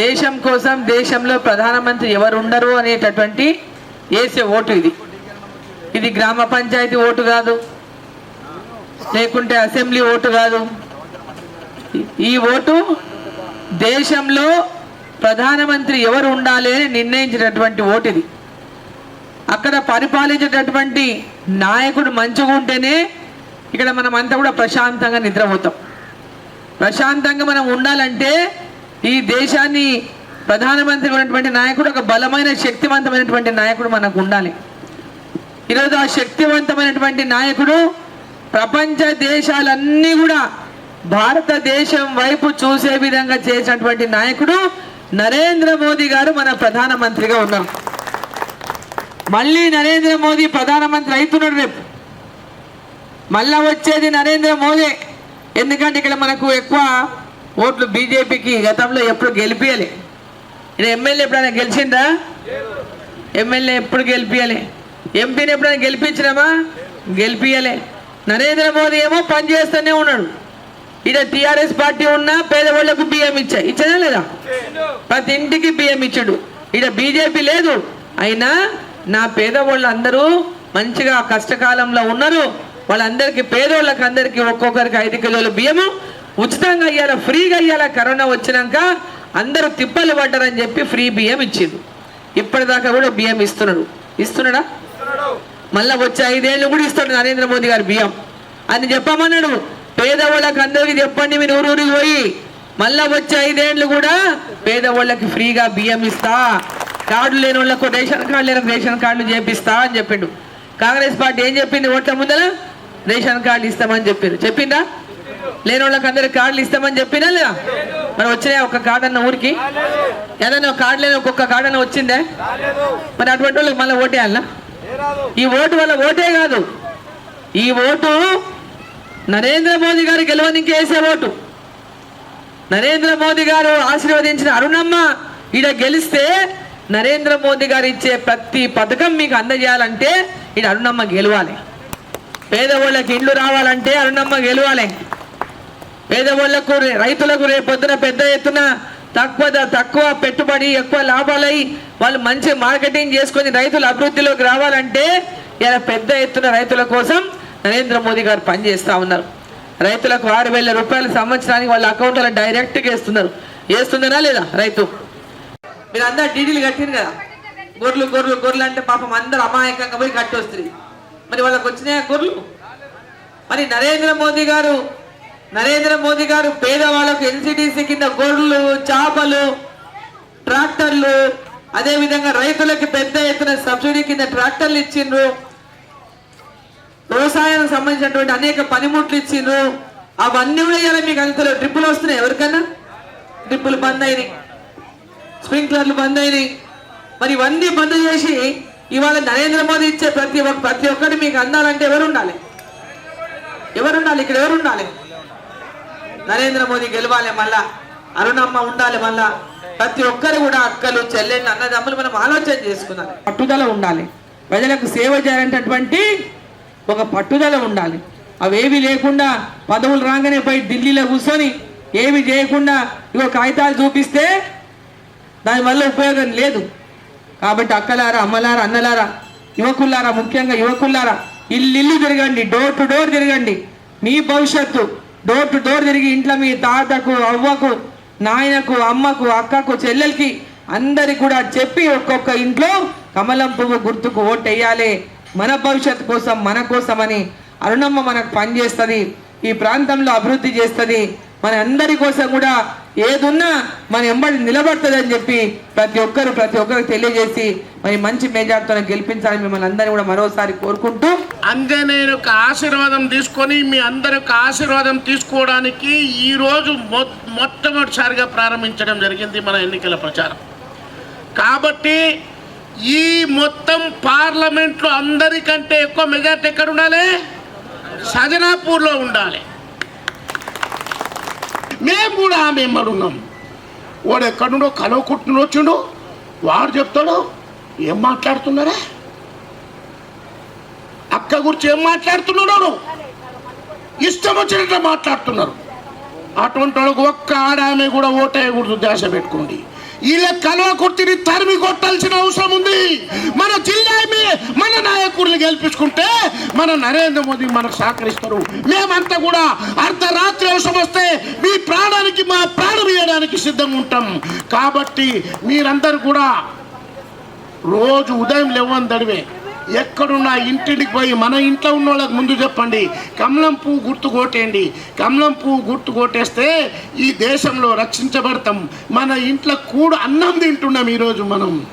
దేశం కోసం దేశంలో ప్రధానమంత్రి ఎవరు ఉండరు అనేటటువంటి వేసే ఓటు ఇది. ఇది గ్రామ పంచాయతీ ఓటు కాదు. లేకుంటే అసెంబ్లీ ఓటు కాదు. ఈ ఓటు దేశంలో ప్రధానమంత్రి ఎవరు ఉండాలి అని నిర్ణయించినటువంటి ఓటు ఇది. అక్కడ పరిపాలించేటటువంటి నాయకుడు మంచిగా ఉంటేనే ఇక్కడ మనం అంతా కూడా ప్రశాంతంగా నిద్రపోతాం. ప్రశాంతంగా మనం ఉండాలంటే ఈ దేశాన్ని ప్రధానమంత్రి ఉన్నటువంటి నాయకుడు ఒక బలమైన శక్తివంతమైనటువంటి నాయకుడు మనకు ఉండాలి. ఈరోజు ఆ శక్తివంతమైనటువంటి నాయకుడు ప్రపంచ దేశాలన్నీ కూడా భారతదేశం వైపు చూసే విధంగా చేసినటువంటి నాయకుడు నరేంద్ర మోదీ గారు మన ప్రధానమంత్రిగా ఉన్నారు మళ్ళీ నరేంద్ర మోదీ ప్రధానమంత్రి అవుతున్నాడు రేపు. మళ్ళా వచ్చేది నరేంద్ర మోదీ. ఎందుకంటే ఇక్కడ మనకు ఎక్కువ ఓట్లు బీజేపీకి గతంలో ఎప్పుడు గెలిపించాలి ఇక్కడ ఎమ్మెల్యే ఎప్పుడైనా గెలిచిందా ఎమ్మెల్యే ఎప్పుడు గెలిపియాలి? ఎంపీని ఎప్పుడైనా గెలిపించినామా? గెలిపియలే. నరేంద్ర మోదీ ఏమో పని చేస్తూనే ఉన్నాడు. ఇక్కడ టీఆర్ఎస్ పార్టీ ఉన్నా పేదవాళ్ళకు బియ్యం ఇచ్చా. ఇచ్చదా లేదా? ప్రతి ఇంటికి బియ్యం ఇచ్చాడు. ఇక్కడ బీజేపీ లేదు. అయినా నా పేదవాళ్ళు అందరూ మంచిగా కష్టకాలంలో ఉన్నారు. వాళ్ళందరికీ పేదవాళ్ళకి అందరికీ ఒక్కొక్కరికి ఐదు కిలోలు బియ్యము ఉచితంగా అయ్యాల ఫ్రీగా అయ్యాలా కరోనా వచ్చినాక అందరూ తిప్పలు పడ్డారని చెప్పి ఫ్రీ బియ్యం ఇచ్చిండు. ఇప్పటిదాకా కూడా బియ్యం ఇస్తున్నాడు. ఇస్తున్నాడా? మళ్ళా వచ్చే ఐదేళ్ళు కూడా ఇస్తాడు నరేంద్ర మోదీ గారు బియ్యం. అని చెప్పమన్నాడు. పేదవాళ్ళకి అందరికీ చెప్పండి మీరు ఊరూరికి పోయి. మళ్ళా వచ్చే ఐదేళ్ళు కూడా పేదవాళ్ళకి ఫ్రీగా బియ్యం ఇస్తా. కార్డు లేని వాళ్ళకు రేషన్ కార్డు లేని రేషన్ కార్డులు చేపిస్తా అని చెప్పిండు. కాంగ్రెస్ పార్టీ ఏం చెప్పింది? ఓట్ల ముందర రేషన్ కార్డు ఇస్తామని చెప్పిండు. చెప్పిందా? లేని వాళ్ళకి అందరికి కార్డులు ఇస్తామని చెప్పినా లేదా? మరి వచ్చినాయి ఒక కార్డు అన్న ఊరికి? ఏదైనా ఒక కార్డు లేని ఒక్కొక్క కార్డు అన్న వచ్చిందే? మరి అటువంటి వాళ్ళకి మళ్ళీ ఓటేయాలనా? ఈ ఓటు వల్ల ఓటే కాదు. ఈ ఓటు నరేంద్ర మోదీ గారు గెలవనికి వేసే ఓటు. నరేంద్ర మోదీ గారు ఆశీర్వదించిన అరుణమ్మ ఈడ గెలిస్తే నరేంద్ర మోదీ గారు ఇచ్చే ప్రతి పథకం మీకు అందజేయాలంటే ఈడ అరుణమ్మ గెలవాలి. పేదవాళ్ళకి ఇండ్లు రావాలంటే అరుణమ్మ గెలవాలి. పేదవాళ్ళకు రైతులకు రేపొద్దున పెద్ద ఎత్తున తక్కువ తక్కువ పెట్టుబడి ఎక్కువ లాభాలై వాళ్ళు మంచి మార్కెటింగ్ చేసుకొని రైతులు అభివృద్ధిలోకి రావాలంటే ఇలా పెద్ద ఎత్తున రైతుల కోసం నరేంద్ర మోదీ గారు పనిచేస్తూ ఉన్నారు. రైతులకు ఆరు వేల రూపాయల సంవత్సరానికి వాళ్ళ అకౌంట్లో డైరెక్ట్గా వేస్తున్నారు. వేస్తున్నారా లేదా రైతు? మీరు అందరు డీడీలు కట్టింది కదా? గొర్రెలు గొర్రెలు గొర్రెలు అంటే పాపం అందరు అమాయకంగా పోయి కట్టొస్తుంది మరి వాళ్ళకి వచ్చినాయా గొర్రెలు? మరి నరేంద్ర మోదీ గారు నరేంద్ర మోదీ గారు పేదవాళ్ళకు ఎన్సిడిసి కింద గొర్రెలు చేపలు ట్రాక్టర్లు అదే విధంగా రైతులకి పెద్ద ఎత్తున సబ్సిడీ కింద ట్రాక్టర్లు ఇచ్చిండ్రు. వ్యవసాయానికి సంబంధించినటువంటి అనేక పనిముట్లు ఇచ్చిండ్రు. అవన్నీ కూడా ఇలా మీకు అంతలో డ్రిప్పులు వస్తున్నాయి ఎవరికన్నా? డ్రిప్పులు బంద్ అయినాయి. స్ప్రింక్లర్లు బంద్ అయినాయి. మరి ఇవన్నీ బంద్ చేసి ఇవాళ నరేంద్ర మోదీ ఇచ్చే ప్రతి ఒక్క ప్రతి ఒక్కటి మీకు అందాలంటే ఎవరు ఉండాలి? ఎవరు ఉండాలి? ఇక్కడ ఎవరు ఉండాలి? నరేంద్ర మోదీ గెలవాలి మళ్ళా అరుణమ్మ ఉండాలి మళ్ళా. ప్రతి ఒక్కరు కూడా అక్కలు చెల్లెళ్ళు అన్నదమ్ములు మనం ఆలోచన చేసుకున్నాం పట్టుదల ఉండాలి. ప్రజలకు సేవ చేయాలంటటువంటి ఒక పట్టుదల ఉండాలి. అవేవి లేకుండా పదవులు రాగానే పోయి ఢిల్లీలో కూర్చొని ఏమి చేయకుండా ఇగో కాగితాలు చూపిస్తే దానివల్ల ఉపయోగం లేదు. కాబట్టి అక్కలారా అమ్మలారా అన్నలారా యువకుల్లారా ముఖ్యంగా యువకుల్లారా ఇల్లు ఇల్లు తిరగండి డోర్ టు డోర్ తిరగండి. మీ భవిష్యత్తు డోర్ టు డోర్ తిరిగి ఇంట్లో మీ తాతకు అవ్వకు నాయనకు అమ్మకు అక్కకు చెల్లెలకి అందరికి కూడా చెప్పి ఒక్కొక్క ఇంట్లో కమలం పువ్వు గుర్తుకు ఓటేయాలి మన భవిష్యత్తు కోసం మన కోసమని అరుణమ్మ మనకు పనిచేస్తుంది. ఈ ప్రాంతంలో అభివృద్ధి చేస్తుంది. మన అందరి కోసం కూడా ఏదున్నా మన ఎంబడి నిలబడుతుంది అని చెప్పి ప్రతి ఒక్కరు ప్రతి ఒక్కరికి తెలియజేసి మరి మంచి మేజార్తో గెలిపించాలని మిమ్మల్ని అందరినీ కూడా మరోసారి కోరుకుంటూ అంజనేయుని యొక్క ఆశీర్వాదం తీసుకొని మీ అందరి యొక్క ఆశీర్వాదం తీసుకోవడానికి ఈరోజు మొ మొట్టమొదటిసారిగా ప్రారంభించడం జరిగింది మన ఎన్నికల ప్రచారం. కాబట్టి ఈ మొత్తం పార్లమెంట్లో అందరికంటే ఎక్కువ మెజార్టీ ఎక్కడ ఉండాలి సజనాపూర్లో ఉండాలి. మేము కూడా ఆమె ఉన్నాం. వాడు ఎక్కడుండో కలవకుంటుని వచ్చిండో వాడు చెప్తాడు ఏం మాట్లాడుతున్నారా? అక్క గురించి ఏం మాట్లాడుతున్నాడు ఇష్టం వచ్చినట్టు మాట్లాడుతున్నారు. అటువంటి వాళ్ళకు ఒక్క ఆడామె కూడా ఓటేయకూడదు దేశ పెట్టుకోండి. వీళ్ళ కలవ కుర్తిని తరిమి కొట్టాల్సిన అవసరం ఉంది. మన జిల్లా మన నాయకుడిని గెలిపించుకుంటే మన నరేంద్ర మోదీ మనకు సహకరిస్తారు. మేమంతా కూడా అర్ధరాత్రి అవసరం వస్తే మీ ప్రాణానికి మా ప్రాణం ఇవ్వడానికి సిద్ధంగా ఉంటాం. కాబట్టి మీరందరూ కూడా రోజు ఉదయం లేవని దడివే ఎక్కడున్నా ఇంటింటికి పోయి మన ఇంట్లో ఉన్న వాళ్ళకి ముందు చెప్పండి. కమలం పువ్వు గుర్తు కొట్టేయండి. కమలం పువ్వు గుర్తు కొట్టేస్తే ఈ దేశంలో రక్షించబడతాం. మన ఇంట్లో కూడా అన్నం తింటున్నాం ఈరోజు మనం.